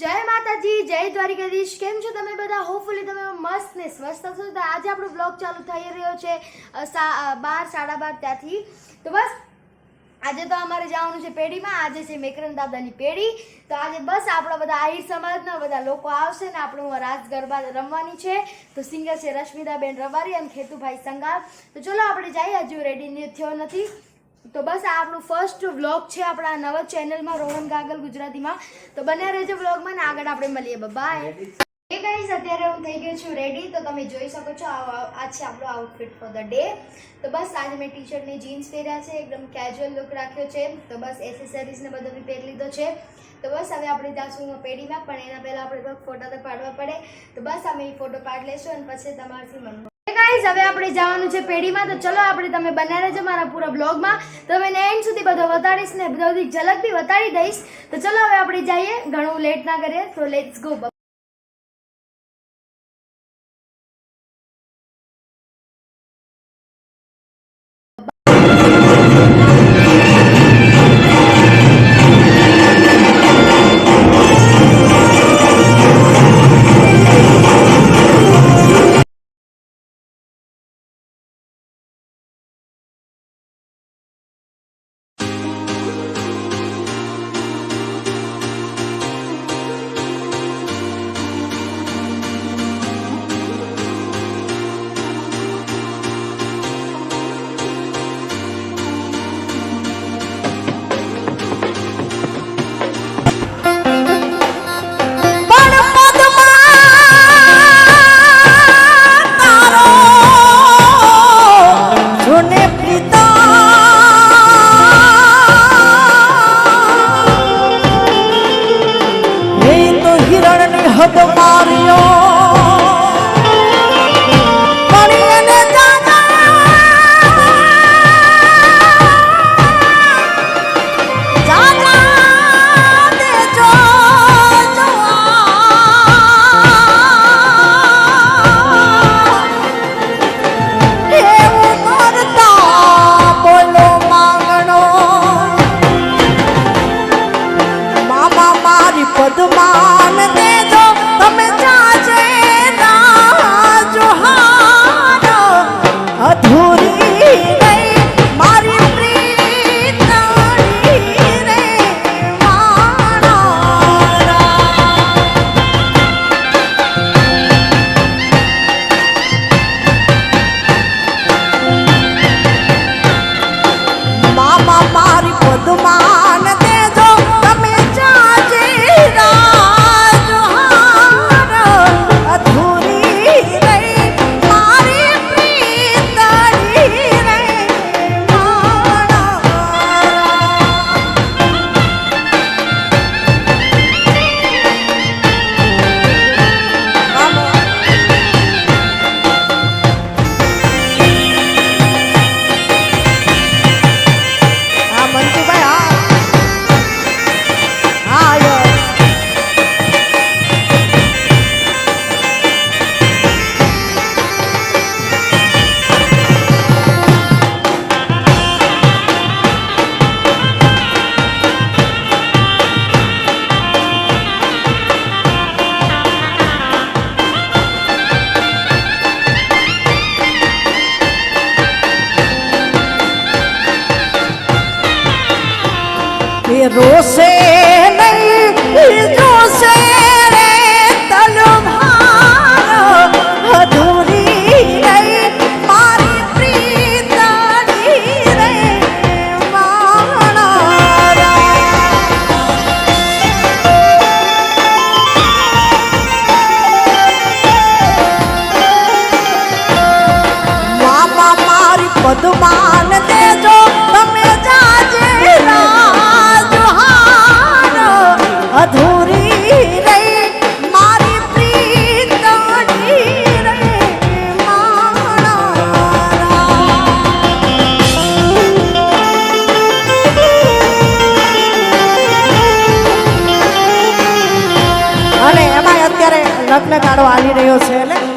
જય માતાજી, જય દ્વારિકાધીશ. કેમ છો તમે બધા? હોપફુલી તમે મસ્ત ને સ્વસ્થ છો તો આજે આપણો બ્લોગ ચાલુ થઈ રહ્યો છે બાર, સાડા બાર ત્યાંથી. તો બસ, આજે તો અમારે જવાનું છે પેઢીમાં. આજે છે મેકરન દાદાની પેઢી. તો આજે બસ આપણા બધા આહિર સમાજના બધા લોકો આવશે ને આપણું રાસ ગરબા રમવાની છે. તો સિંગર છે રશ્મિદાબેન રબારી અને ખેતુભાઈ સંગાર તો ચલો આપણે જઈએ. હજુ રેડી થયો નથી. તો બસ આ આપણું ફર્સ્ટ વ્લોગ છે આપણા નવા ચેનલમાં રોહન ગાગલ ગુજરાતીમાં. તો બન્યા રહેજો વ્લોગમાં ને આગળ આપણે મળીએ. બાય એ ગાઈઝ અત્યારે હું થઈ ગયો છું રેડી તો તમે જોઈ શકો છો આ છે આપણો આઉટફિટ ફોર ધ ડે તો બસ આજે મેં ટી શર્ટ ને જીન્સ પહેર્યા છે એકદમ કેજ્યુઅલ લુક રાખ્યો છે. તો બસ એસેસરીઝ ને બધું પહેરી લીધો છે. તો બસ હવે આપણે જાશું પેઢીમાં પણ એના પહેલાં આપણે ફોટા તો પાડવા પડે. તો બસ અમે ફોટો પાડી લેશું અને પછી તમારાથી મળવું ગાઈઝ હવે આપણે જવાનું છે પેઢીમાં. તો ચલો આપણે તમે બનાવી રહેજો મારા પૂરા બ્લોગમાં તો મેં એન્ડ સુધી બધો વતાડીશ ને બધી ઝલક બી વતાડી દઈશ. તો ચલો હવે આપણે જઈએ. ઘણું લેટ ના કરીએ, તો લેટ્સ ગો રોશે નહીં જોશે રે તલવાર અધૂરી રહી મારી પ્રીતડી રે માણા મામા મારી પદમાન દેજો અધૂરી મારી અને એમાં અત્યારે લગ્ન ગાળો આવી રહ્યો છે એટલે